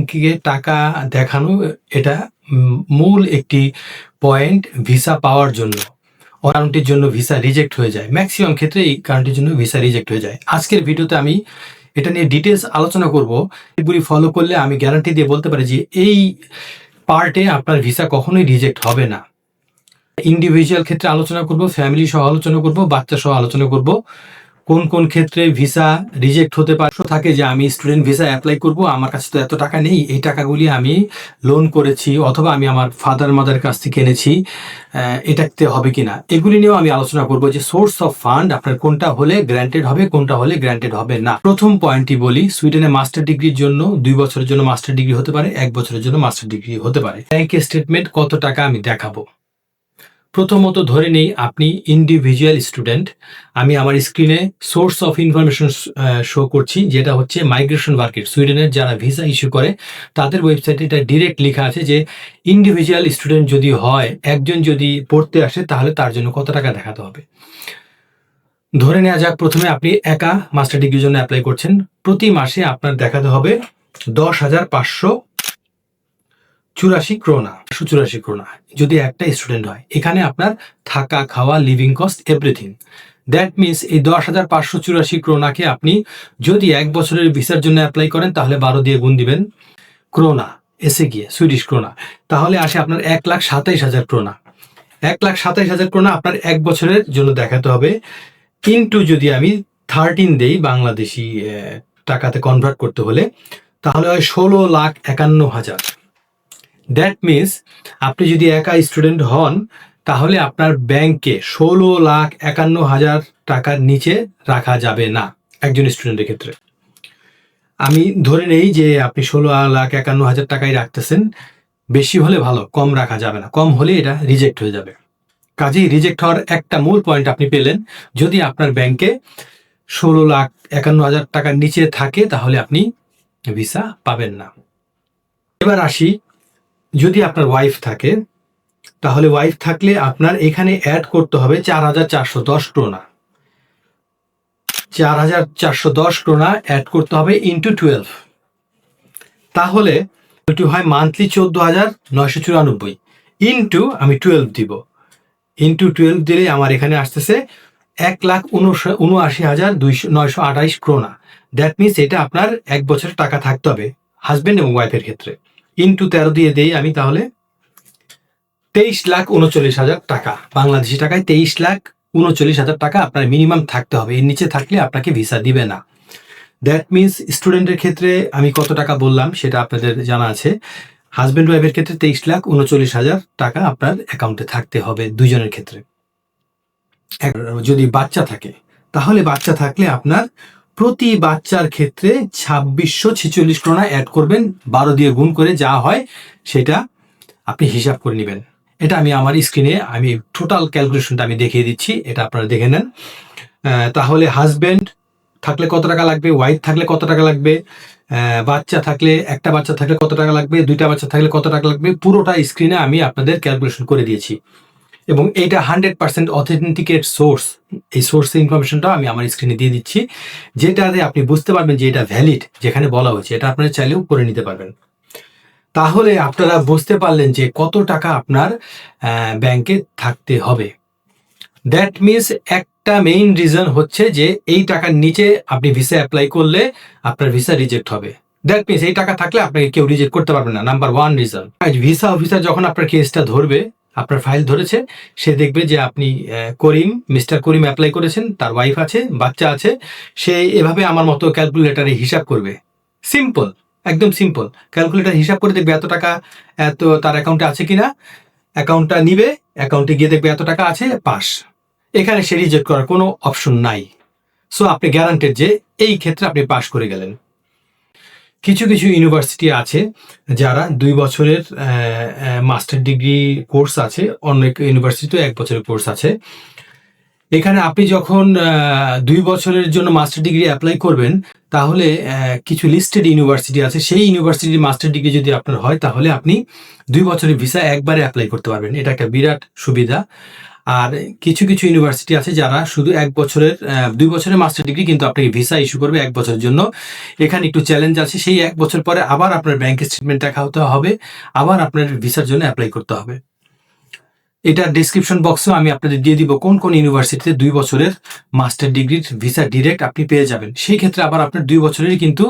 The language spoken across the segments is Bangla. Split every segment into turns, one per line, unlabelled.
ব্যাংকে টাকা দেখানো, এটা মূল একটি পয়েন্ট ভিসা পাওয়ার জন্য। কারণটির জন্য ভিসা রিজেক্ট হয়ে যায়। ম্যাক্সিমাম ক্ষেত্রে এই কারণটির জন্য ভিসা রিজেক্ট হয়ে যায়। আজকের ভিডিওতে আমি এটা নিয়ে ডিটেলস আলোচনা করব। এগুলি ফলো করলে আমি গ্যারান্টি দিয়ে বলতে পারি যে এই পার্টে আপনার ভিসা কখনোই রিজেক্ট হবে না। ইন্ডিভিজুয়াল ক্ষেত্রে আলোচনা করব ফ্যামিলি সহ আলোচনা করব, বাচ্চা সহ আলোচনা করব। কোন কোন ক্ষেত্রে ভিসা রিজেক্ট হতে পারে? থাকে যে আমি স্টুডেন্ট ভিসা অ্যাপ্লাই করব, আমার কাছে তো এত টাকা নেই, এই টাকাগুলি আমি লোন করেছি অথবা আমি আমার ফাদার মাদার কাছ থেকে এনেছি এটাতে হবে কিনা? এগুলি নিয়েও আমি আলোচনা করব যে সোর্স অফ ফান্ড আপনার কোনটা হলে গ্র্যান্টেড হবে, কোনটা হলে গ্র্যান্টেড হবে না। প্রথম পয়েন্টটি বলি, সুইডেনে মাস্টার ডিগ্রির জন্য দুই বছরের জন্য মাস্টার ডিগ্রি হতে পারে, এক বছরের জন্য মাস্টার ডিগ্রি হতে পারে। ব্যাংক স্টেটমেন্ট কত টাকা আমি দেখাবো? প্রথমত ধরে নেই, আপনি ইন্ডিভিজুয়াল স্টুডেন্ট আমি আমার স্ক্রিনে সোর্স অফ ইনফরমেশন শো করছি, যেটা হচ্ছে মাইগ্রেশন মার্কেট সুইডেনের যারা ভিসা ইস্যু করে, তাদের ওয়েবসাইটে এটা ডিরেক্ট লেখা আছে যে ইন্ডিভিজুয়াল স্টুডেন্ট যদি হয়, একজন যদি পড়তে আসে, তাহলে তার জন্য কত টাকা দেখাতে হবে। ধরে নেওয়া যাক, প্রথমে আপনি একা মাস্টার ডিগ্রির জন্য অ্যাপ্লাই করছেন। প্রতি মাসে আপনার দেখাতে হবে দশ হাজার পাঁচশো চুরাশি ক্রোনা একশো চুরাশি ক্রোনা যদি একটা স্টুডেন্ট হয়, এখানে আপনার থাকা, খাওয়া living cost everything that means এই দশ হাজার পাঁচশো চুরাশি ক্রোনাকে আপনি যদি এক বছরের ভিসার জন্য অ্যাপ্লাই করেন, তাহলে বারো দিয়ে গুণ দিবেন ক্রোনা এসে গিয়ে সুইডিশ ক্রোনা তাহলে আসে আপনার এক লাখ সাতাইশ হাজার ক্রোনা এক লাখ সাতাইশ হাজার ক্রোনা আপনার এক বছরের জন্য দেখাতে হবে। কিন্তু যদি আমি থার্টিন দেই বাংলাদেশি টাকাতে কনভার্ট করতে হলে, তাহলে হয় ষোলো লাখ একান্ন হাজার। দ্যাট মিনস আপনি যদি একা স্টুডেন্ট হন, তাহলে আপনার ব্যাংকে ষোলো লাখ একান্ন হাজার টাকার নিচে রাখা যাবে না একজন স্টুডেন্টের ক্ষেত্রে। আমি ধরে নেই যে আপনি ষোলো লাখ একান্ন হাজার টাকাই রাখতেছেন, বেশি হলে ভালো, কম রাখা যাবে না। কম হলে এটা রিজেক্ট হয়ে যাবে। কাজেই রিজেক্ট হওয়ার একটা মূল পয়েন্ট আপনি পেলেন, যদি আপনার ব্যাংকে ষোলো লাখ একান্ন হাজার টাকার নিচে থাকে, তাহলে আপনি ভিসা পাবেন না। এবার আসি যদি আপনার ওয়াইফ থাকে, তাহলে ওয়াইফ থাকলে আপনার এখানে অ্যাড করতে হবে চার হাজার চারশো দশ ক্রোনা চার হাজার চারশো দশ ক্রোনা অ্যাড করতে হবে ইন্টু টুয়েলভ তাহলে হয় মান্থলি চোদ্দ হাজার নয়শো চুরানব্বই। ইন্টু আমি টুয়েলভ দিব। ইন্টু টুয়েলভ দিলে আমার এখানে আসতেছে এক লাখ উনআশি হাজার দুইশো নয়শো আঠাইশ ক্রোনা দ্যাট মিনস এটা আপনার এক বছরের টাকা থাকতে হবে হাজবেন্ড এবং ওয়াইফের ক্ষেত্রে। ইন্টু তেরো দিয়ে দেই আমি তাহলে তেইশ লাখ উনচল্লিশ হাজার টাকা, বাংলাদেশি টাকায় তেইশ লাখ উনচল্লিশ হাজার টাকা আপনার মিনিমাম থাকতে হবে। এর নিচে থাকলে আপনাকে ভিসা দিবে না। দ্যাট মিনস স্টুডেন্টের ক্ষেত্রে আমি কত টাকা বললাম সেটা আপনাদের জানা আছে। হাজব্যান্ড ওয়াইফের ক্ষেত্রে তেইশ লাখ উনচল্লিশ হাজার টাকা আপনার অ্যাকাউন্টে থাকতে হবে দুজনের ক্ষেত্রে। যদি বাচ্চা থাকে, তাহলে বাচ্চা থাকলে আপনার প্রতি বাচ্চার ক্ষেত্রে ছাব্বিশশো ছেচল্লিশ ক্রোনা অ্যাড করবেন, বারো দিয়ে গুণ করে যা হয় সেটা আপনি হিসাব করে নেবেন। এটা আমি আমার স্ক্রিনে আমি টোটাল ক্যালকুলেশনটা আমি দেখিয়ে দিচ্ছি, এটা আপনারা দেখে নেন। তাহলে হাজবেন্ড থাকলে কত টাকা লাগবে ওয়াইফ থাকলে কত টাকা লাগবে বাচ্চা থাকলে, একটা বাচ্চা থাকলে কত টাকা লাগবে, দুইটা বাচ্চা থাকলে কত টাকা লাগবে, পুরোটা স্ক্রিনে আমি আপনাদের ক্যালকুলেশন করে দিয়েছি। এবং এইটা হান্ড্রেড পার্সেন্ট অথেন্টিকেট সোর্স এই সোর্সের ইনফরমেশনটা আমি আমার স্ক্রিনে দিয়ে দিচ্ছি, যেটাতে আপনি বুঝতে পারবেন যে এটা ভ্যালিড যেখানে বলা হয়েছে। এটা আপনারা চাইলেও করে নিতে পারবেন। তাহলে আপনারা বুঝতে পারলেন যে কত টাকা আপনার ব্যাংকে থাকতে হবে। দ্যাট মিনস একটা মেইন রিজন হচ্ছে যে এই টাকার নিচে আপনি ভিসা অ্যাপ্লাই করলে আপনার ভিসা রিজেক্ট হবে। দ্যাট মিনস এই টাকা থাকলে আপনাকে কেউ রিজেক্ট করতে পারবে না। Number one reason visa officer যখন আপনার কেসটা ধরবে আপনার ফাইল ধরেছে, সে দেখবে যে আপনি করিম মিস্টার করিম অ্যাপ্লাই করেছেন, তার ওয়াইফ আছে, বাচ্চা আছে, সে এভাবে আমার মতো ক্যালকুলেটারে হিসাব করবে। সিম্পল একদম সিম্পল ক্যালকুলেটার হিসাব করে দেখবে এত টাকা, এত তার অ্যাকাউন্টে আছে কিনা অ্যাকাউন্টটা নিবে অ্যাকাউন্টে গিয়ে দেখবে এত টাকা আছে পাস এখানে সে রিজেক্ট করার কোনো অপশন নাই। সো আপনি গ্যারান্টেড যে এই ক্ষেত্রে আপনি পাস করে গেলেন। কিছু কিছু ইউনিভার্সিটি আছে যারা দুই বছরের মাস্টার ডিগ্রি কোর্স আছে, অনেক ইউনিভার্সিটিতে এক বছরের কোর্স আছে। এখানে আপনি যখন দুই বছরের জন্য মাস্টার ডিগ্রি অ্যাপ্লাই করবেন, তাহলে কিছু লিস্টেড ইউনিভার্সিটি আছে। সেই ইউনিভার্সিটির মাস্টার ডিগ্রি যদি আপনার হয়, তাহলে আপনি দুই বছরের ভিসা একবারে অ্যাপ্লাই করতে পারবেন। এটা একটা বিরাট সুবিধা। আর কিছু কিছু ইউনিভার্সিটি আছে যারা শুধু এক বছরের দুই বছরের মাস্টার ডিগ্রি কিন্তু আপনাকে ভিসা ইস্যু করবে এক বছরের জন্য। এখানে একটু চ্যালেঞ্জ আছে, সেই এক বছর পরে আবার আপনার ব্যাংক স্টেটমেন্ট দেখা হতে হবে, আবার আপনার ভিসার জন্য অ্যাপ্লাই করতে হবে। এটা ডিসক্রিপশন বক্সেও আমি আপনাদের দিয়ে দিব কোন কোন ইউনিভার্সিটিতে দুই বছরের মাস্টার ডিগ্রির ভিসা ডিরেক্ট আপনি পেয়ে যাবেন। সেই ক্ষেত্রে আবার আপনার দুই বছরেরই কিন্তু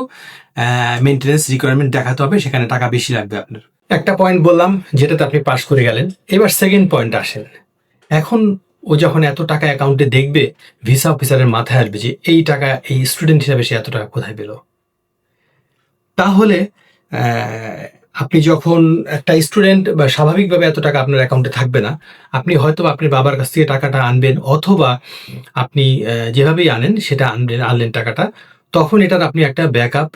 মেনটেন্যান্স রিকোয়ারমেন্ট দেখাতে হবে, সেখানে টাকা বেশি লাগবে আপনার। একটা পয়েন্ট বললাম, যেটাতে আপনি পাস করে গেলেন। এবার সেকেন্ড পয়েন্ট আসেন। এখন ও যখন এত টাকা অ্যাকাউন্টে দেখবে ভিসা অফিসারের মাথায় আসবে যে এই টাকা, এই স্টুডেন্ট হিসাবে সে এত টাকা কোথায় পেল? তাহলে আপনি যখন একটা স্টুডেন্ট বা স্বাভাবিকভাবে এত টাকা আপনার অ্যাকাউন্টে থাকবে না, আপনি হয়তো আপনি বাবার কাছ থেকে টাকাটা আনবেন, অথবা আপনি যেভাবেই আনেন, সেটা আনবেন, আনলেন টাকাটা, তখন এটার আপনি একটা ব্যাকআপ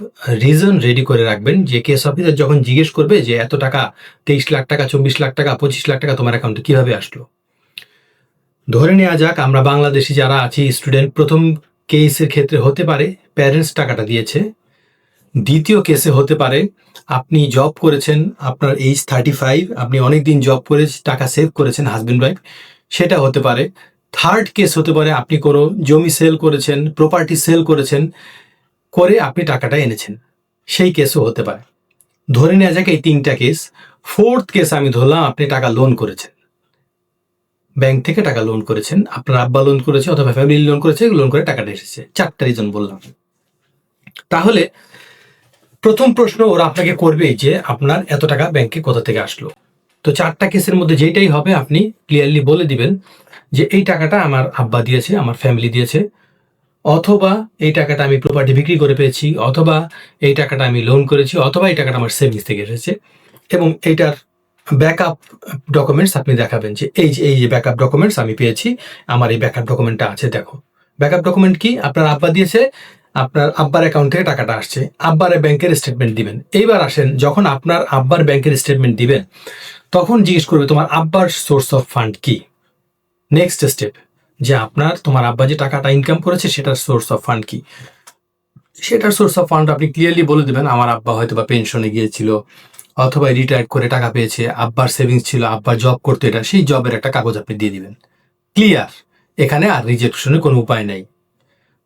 রিজন রেডি করে রাখবেন যে কেস অফিসার যখন জিজ্ঞেস করবে যে এত টাকা, তেইশ লাখ টাকা, চব্বিশ লাখ টাকা, পঁচিশ লাখ টাকা তোমার অ্যাকাউন্টে কীভাবে আসলো? ধরে নেওয়া যাক, আমরা বাংলাদেশি যারা আছি স্টুডেন্ট প্রথম কেসের ক্ষেত্রে হতে পারে প্যারেন্টস টাকাটা দিয়েছে। দ্বিতীয় কেসে হতে পারে, আপনি জব করেছেন, আপনার এইজ থার্টি ফাইভ আপনি অনেক দিন জব করে টাকা সেভ করেছেন হাজবেন্ড ওয়াইফ সেটা হতে পারে। থার্ড কেস হতে পারে, আপনি কোনো জমি সেল করেছেন প্রপার্টি সেল করেছেন, করে আপনি টাকাটা এনেছেন। সেই কেসও হতে পারে। ধরে নেওয়া যাক এই তিনটা কেস ফোর্থ কেস আমি ধরলাম, আপনি টাকা লোন করেছেন। ব্যাংক থেকে টাকা লোন করেছেন, আপনার আব্বা লোন করেছে অথবা ফ্যামিলি লোন করেছে লোন করে টাকাটা এসেছে। চারটা রিজন বললাম। তাহলে প্রথম প্রশ্ন ওরা আপনাকে করবে যে আপনার এত টাকা ব্যাংকে কোথা থেকে আসলো? তো চারটা কেসের মধ্যে যেটাই হবে, আপনি ক্লিয়ারলি বলে দিবেন যে এই টাকাটা আমার আব্বা দিয়েছে, আমার ফ্যামিলি দিয়েছে, অথবা এই টাকাটা আমি প্রপার্টি বিক্রি করে পেয়েছি, অথবা এই টাকাটা আমি লোন করেছি, অথবা এই টাকাটা আমার সেভিংস থেকে এসেছে, এবং এইটার ব্যাকআপ ডকুমেন্টস আপনি দেখাবেন যে এই যে এই যে ব্যাকআপ ডকুমেন্টস আমি পেয়েছি, আমার এই ব্যাকআপ ডকুমেন্টটা আছে, দেখো। ব্যাকআপ ডকুমেন্ট কি? আপনার আব্বা দিয়েছে, আপনার আব্বার অ্যাকাউন্ট থেকে টাকাটা আসছে, আব্বার ব্যাংকের স্টেটমেন্ট দিবেন। এইবার আসেন, যখন আপনার আব্বার ব্যাংকের স্টেটমেন্ট দিবেন, তখন জিজ্ঞেস করবে তোমার আব্বার সোর্স অফ ফান্ড কি? নেক্সট স্টেপ যে আপনার, তোমার আব্বা যে টাকাটা ইনকাম করেছে, সেটার সোর্স অফ ফান্ড কি? সেটার সোর্স অফ ফান্ড আপনি ক্লিয়ারলি বলে দেবেন, আমার আব্বা হয়তো বা পেনশনে গিয়েছিল অথবা রিটায়ার করে টাকা পেয়েছে, আব্বার সেভিংস ছিল আব্বার জব করতে এটা, সেই জবের একটা কাগজ আপনি দিয়ে দিবেন। ক্লিয়ার এখানে আর রিজেকশনের কোনো উপায় নেই।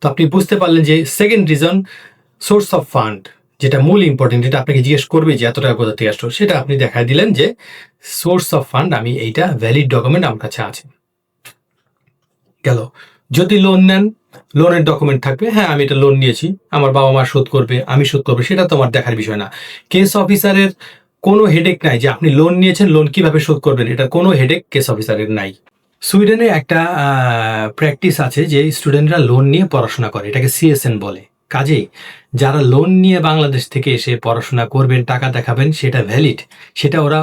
তো আপনি বুঝতে পারলেন যে second reason source of fund যেটা মূল ইম্পর্টেন্ট যেটা আপনাকে জিজ্ঞেস করবে যে এত টাকা কোথা থেকে আসলো, সেটা আপনি দেখাই দিলেন যে সোর্স অফ ফান্ড আমি এইটা ভ্যালিড ডকুমেন্ট আমার কাছে আছে। গেল। যদি লোন নেন লোনের ডকুমেন্ট থাকবে হ্যাঁ আমি এটা লোন নিয়েছি, আমার বাবা মা শোধ করবে, আমি শোধ করব, সেটা তো আমার দেখার বিষয় না। কেস অফিসারের কোনো হেডেক নাই যে আপনি লোন নিয়েছেন লোন কীভাবে শোধ করবেন? এটা কোনো হেডেক কেস অফিসারের নাই। সুইডেনে একটা প্র্যাকটিস আছে যে স্টুডেন্টরা লোন নিয়ে পড়াশোনা করে, এটাকে সিএসএন বলে। কাজেই যারা লোন নিয়ে বাংলাদেশ থেকে এসে পড়াশোনা করবেন, টাকা দেখাবেন, সেটা ভ্যালিড সেটা ওরা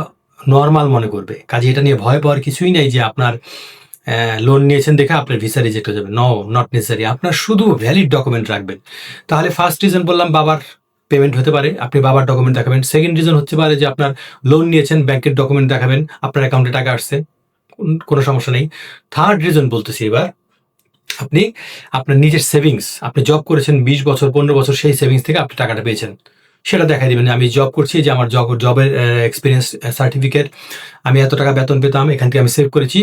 নর্মাল মনে করবে। কাজে এটা নিয়ে ভয় পাওয়ার কিছুই নাই যে আপনার লোন নিয়েছেন দেখে আপনার ভিসা রিজেক্ট হয়ে যাবে। নো নট নেসেসারি আপনার শুধু ভ্যালিড ডকুমেন্ট রাখবেন। তাহলে ফার্স্ট রিজন বললাম, বাবার পেমেন্ট হতে পারে, আপনি বাবার ডকুমেন্ট দেখাবেন। সেকেন্ড রিজন হতে পারে যে আপনার লোন নিয়েছেন ব্যাংকের ডকুমেন্ট দেখাবেন, আপনার অ্যাকাউন্টে টাকা আসছে, কোনো সমস্যা নেই। থার্ড রিজন বলতেছি এবার, আপনি আপনার নিজের সেভিংস আপনি জব করেছেন বিশ বছর, পনেরো বছর, সেই সেভিংস থেকে আপনি টাকাটা পেয়েছেন। সেটা দেখাই দিবেন, আমি জব করছি, যে আমার জব জবের এক্সপিরিয়েন্স সার্টিফিকেট আমি এত টাকা বেতন পেতাম, এখান থেকে আমি সেভ করেছি।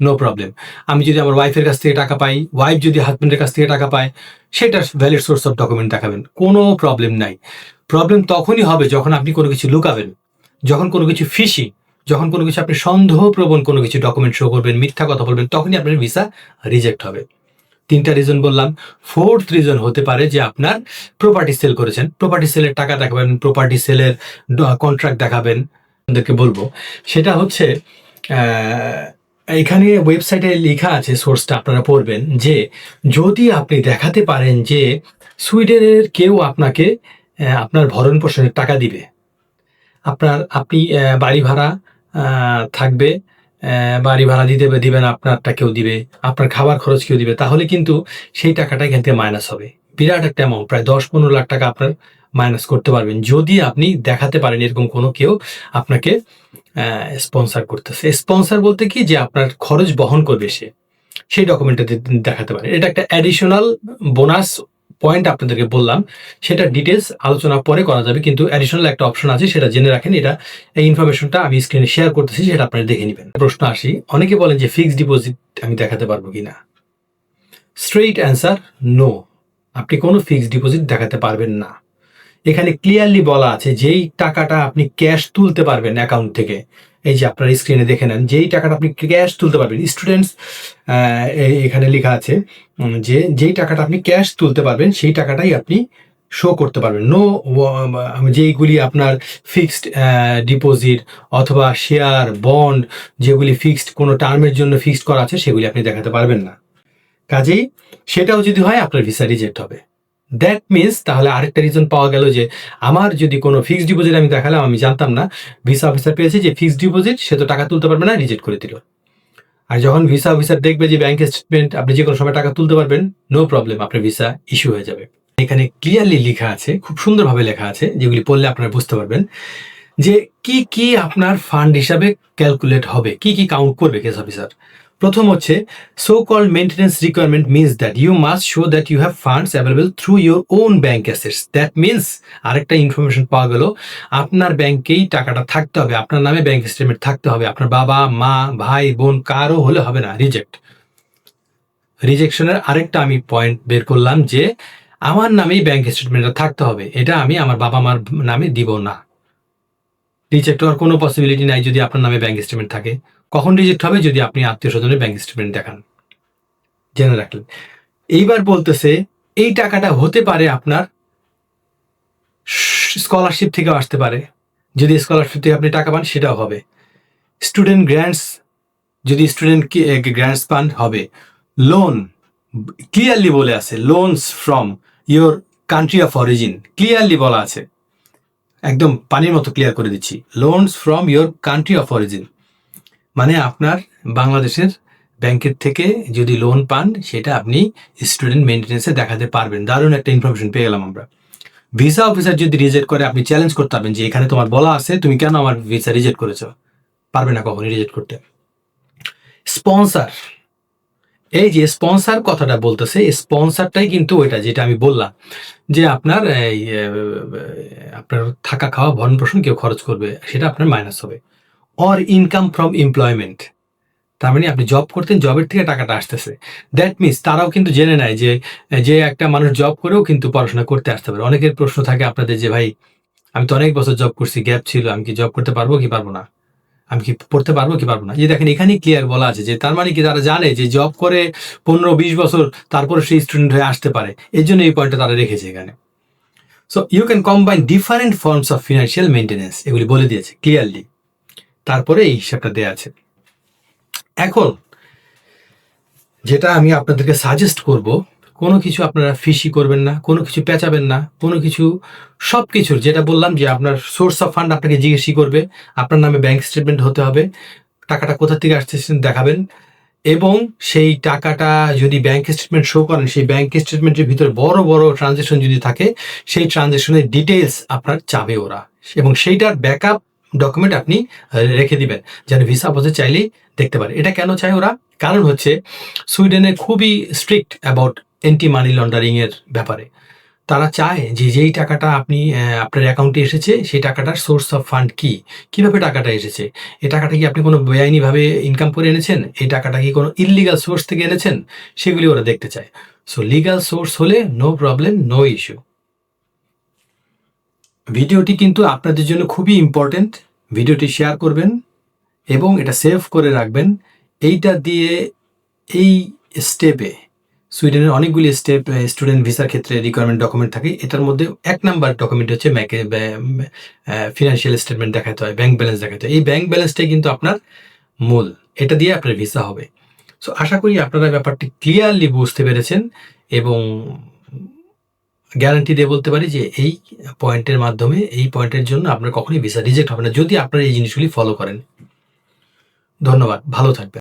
নো প্রবলেম আমি যদি আমার ওয়াইফের কাছ থেকে টাকা পাই ওয়াইফ যদি হাজব্যান্ডের কাছ থেকে টাকা পায় সেটা ভ্যালিড সোর্স অফ ডকুমেন্ট দেখাবেন। কোনো প্রবলেম নাই। প্রবলেম তখনই হবে যখন আপনি কোনো কিছু লুকাবেন, যখন কোনো কিছু ফিশি যখন কোনো কিছু আপনি সন্দেহপ্রবণ কোনো কিছু ডকুমেন্ট শো করবেন, মিথ্যা কথা বলবেন, তখনই আপনার ভিসা রিজেক্ট হবে। তিনটা রিজন বললাম। ফোর্থ রিজন হতে পারে যে আপনার প্রপার্টি সেল করেছেন। প্রপার্টি সেলের টাকা দেখাবেন প্রপার্টি সেলের কন্ট্রাক্ট দেখাবেন। আপনাদেরকে বলব, সেটা হচ্ছে এখানে ওয়েবসাইটে লেখা আছে সোর্সটা আপনারা পড়বেন, যে যদি আপনি দেখাতে পারেন যে সুইডেনের কেউ আপনাকে আপনার ভরণ পোষণের টাকা দিবে। আপনার, আপনি বাড়ি ভাড়া থাকবে বাড়ি ভাড়া দিতে দিবেন, আপনারটা কেউ দিবে, আপনার খাবার খরচ কেউ দিবে, তাহলে কিন্তু সেই টাকাটা এখান থেকে মাইনাস হবে। বিরাট একটা অ্যামাউন্ট প্রায় দশ পনেরো লাখ টাকা আপনার মাইনাস করতে পারবেন। যদি আপনি দেখাতে পারেন এরকম কোনো কেউ আপনাকে স্পন্সার করতেছে। স্পন্সার বলতে কি যে আপনার খরচ বহন করবে সে। সেই ডকুমেন্টটা দেখাতে পারে এটা একটা অ্যাডিশনাল বোনাস পয়েন্ট আপনাদেরকে বললাম। সেটা ডিটেলস আলোচনা পরে করা যাবে, কিন্তু অ্যাডিশনাল একটা অপশন আছে, সেটা জেনে রাখেন। এটা এই ইনফরমেশনটা আমি স্ক্রিনে শেয়ার করতেছি, সেটা আপনারা দেখে নেবেন। প্রশ্ন আসি, অনেকে বলেন যে ফিক্সড ডিপোজিট আমি দেখাতে পারব কিনা? স্ট্রেইট অ্যান্সার নো আপনি কোনো ফিক্সড ডিপোজিট দেখাতে পারবেন না। এখানে ক্লিয়ারলি বলা আছে যেই টাকাটা আপনি ক্যাশ তুলতে পারবেন অ্যাকাউন্ট থেকে। এই যে আপনার স্ক্রিনে দেখে নেন, যেই টাকাটা আপনি ক্যাশ তুলতে পারবেন স্টুডেন্টস এখানে লেখা আছে যে, যেই টাকাটা আপনি ক্যাশ তুলতে পারবেন, সেই টাকাটাই আপনি শো করতে পারবেন। নো যেইগুলি আপনার ফিক্সড ডিপোজিট অথবা শেয়ার বন্ড যেগুলি ফিক্সড কোনো টার্মের জন্য ফিক্সড করা আছে, সেগুলি আপনি দেখাতে পারবেন না। কাজেই সেটাও যদি হয়, আপনার ভিসা রিজেক্ট হবে। দ্যাট মিনস তাহলে আরেকটা রিজন পাওয়া গেল যে আমার যদি কোনো ফিক্সড ডিপোজিট আমি দেখালাম, আমি জানতাম না ভিসা অফিসার পেয়েছে যে ফিক্সড ডিপোজিট সে তো টাকা তুলতে পারবে না রিজেক্ট করে দিল। আর যখন ভিসা অফিসার দেখবে যে ব্যাংক স্টেটমেন্ট আপনি যে কোনো সময় টাকা তুলতে পারবেন নো প্রবলেম আপনার ভিসা ইস্যু হয়ে যাবে। এখানে ক্লিয়ারলি লেখা আছে, খুব সুন্দরভাবে লেখা আছে, যেগুলি পড়লে আপনারা বুঝতে পারবেন, যে কি কি আপনার ফান্ড হিসাবে ক্যালকুলেট হবে, কি কি কাউন্ট করবে কেস অফিসার প্রথম হচ্ছে so called maintenance requirement means that you must show that you have funds available through your own bank assets that means আরেকটা ইনফরমেশন পাওয়া গেল, আপনার ব্যাংকেই টাকাটা থাকতে হবে, আপনার নামে ব্যাংক স্টেটমেন্ট থাকতে হবে, আপনার বাবা, মা, ভাই, বোন, কারও হলে হবে না রিজেক্ট রিজেকশনের আরেকটা আমি পয়েন্ট বের করলাম যে, আমার নামেই ব্যাংক স্টেটমেন্টটা থাকতে হবে, এটা আমি আমার বাবা মার নামে দিব না। রিজেক্ট হওয়ার কোনো পসিবিলিটি নাই যদি আপনার নামে ব্যাংক স্টেটমেন্ট থাকে। কখন রিজেক্ট হবে যদি আপনি আত্মীয় স্বজনের ব্যাংক স্টেটমেন্ট দেখান? জেনে রাখলেন। এইবার বলতেছে, এই টাকাটা হতে পারে আপনার স্কলারশিপ থেকেও আসতে পারে। যদি স্কলারশিপ থেকে আপনি টাকা পান, সেটাও হবে। স্টুডেন্ট গ্র্যান্টস যদি স্টুডেন্ট গ্র্যান্টস পান, হবে। লোন ক্লিয়ারলি বলে আছে loans from your country of origin clearly বলা আছে। একদম পানির মতো ক্লিয়ার করে দিচ্ছি। Loans from your country of origin মানে আপনার বাংলাদেশের ব্যাংকের থেকে যদি লোন পান, সেটা আপনি স্টুডেন্ট মেনটেন্সে দেখাতে পারবেন। দারুণ একটা ইনফরমেশন পেয়ে গেলাম আমরা। ভিসা অফিসার যদি রিজেক্ট করে, আপনি চ্যালেঞ্জ করতে পারবেন যে এখানে তোমার বলা আছে, তুমি কেন আমার ভিসা রিজেক্ট করেছ? পারবে না কখনই রিজেক্ট করতে। স্পন্সার এই যে স্পন্সার কথাটা বলতেছে স্পন্সারটাই কিন্তু ওইটা যেটা আমি বললাম, যে আপনার আপনার থাকা খাওয়া ভরণ পোষণ কেউ খরচ করবে, সেটা আপনার মাইনাস হবে। অর ইনকাম ফ্রম এমপ্লয়মেন্ট তার মানে আপনি জব করতেন জবের থেকে টাকাটা আসতেছে। দ্যাট মিনস তারাও কিন্তু জেনে নেয় যে যে একটা মানুষ জব করেও কিন্তু পড়াশোনা করতে আসতে পারে। অনেকের প্রশ্ন থাকে আপনাদের যে, ভাই, আমি তো অনেক বছর জব করছি গ্যাপ ছিল, আমি কি জব করতে পারব কি পারব না? আমি কি পড়তে পারব কি পারব না? যে দেখেন, এখানেই ক্লিয়ার বলা আছে যে, তার মানে কি তারা জানে যে জব করে পনেরো বিশ বছর, তারপরে সেই স্টুডেন্ট হয়ে আসতে পারে। এর জন্য এই পয়েন্টটা তারা রেখেছে এখানে। So you can combine different forms of financial maintenance এগুলি বলে দিয়েছে ক্লিয়ারলি তারপরে এই হিসাবটা দেওয়া আছে। এখন যেটা আমি আপনাদেরকে সাজেস্ট করব, কোনো কিছু আপনারা ফিসি করবেন না, কোনো কিছু পেঁচাবেন না, কোনো কিছু সব কিছুর, যেটা বললাম যে আপনার সোর্স অফ ফান্ড আপনাকে জিজ্ঞেসই করবে, আপনার নামে ব্যাংক স্টেটমেন্ট হতে হবে, টাকাটা কোথা থেকে সেটা দেখাবেন এবং সেই টাকাটা যদি ব্যাংক স্টেটমেন্ট শো করেন, সেই ব্যাংক স্টেটমেন্টের ভিতরে বড় বড় ট্রানজেকশন যদি থাকে, সেই ট্রানজেকশনের ডিটেলস আপনার চাবে ওরা। এবং সেইটার ব্যাকআপ ডকুমেন্ট আপনি রেখে দিবেন। যেন ভিসা বসে চাইলেই দেখতে পারে। এটা কেন চায় ওরা? কারণ হচ্ছে সুইডেনে খুবই স্ট্রিক্ট অ্যাবাউট এন্টি মানি লন্ডারিংয়ের ব্যাপারে। তারা চায় যে যেই টাকাটা আপনি আপনার অ্যাকাউন্টে এসেছে, সেই টাকাটার সোর্স অফ ফান্ড কি? কীভাবে টাকাটা এসেছে? এই টাকাটা কি আপনি কোনো বেআইনিভাবে ইনকাম করে এনেছেন? এই টাকাটা কি কোনো ইললিগাল সোর্স থেকে এনেছেন? সেগুলি ওরা দেখতে চায়। সো লিগাল সোর্স হলে নো প্রবলেম নো ইস্যু ভিডিওটি কিন্তু আপনাদের জন্য খুবই ইম্পর্টেন্ট ভিডিওটি শেয়ার করবেন এবং এটা সেভ করে রাখবেন। এইটা দিয়ে এই স্টেপে সুইডেনের অনেকগুলি স্টেপ স্টুডেন্ট ভিসার ক্ষেত্রে রিকোয়ারমেন্ট ডকুমেন্ট থাকে। এটার মধ্যে এক নাম্বার ডকুমেন্ট হচ্ছে ম্যাকে ফিনান্সিয়াল স্টেটমেন্ট দেখাতে হয় ব্যাংক ব্যালেন্স দেখাতে হয়। এই ব্যাংক ব্যালেন্সটাই কিন্তু আপনার মূল, এটা দিয়ে আপনার ভিসা হবে। সো আশা করি আপনারা ব্যাপারটি ক্লিয়ারলি বুঝতে পেরেছেন এবং গ্যারান্টি দিয়ে বলতে পারি যে এই পয়েন্টের মাধ্যমে, এই পয়েন্টের জন্য আপনার কখনোই ভিসা রিজেক্ট হবে না, যদি আপনারা এই জিনিসগুলি ফলো করেন। ধন্যবাদ, ভালো থাকবেন।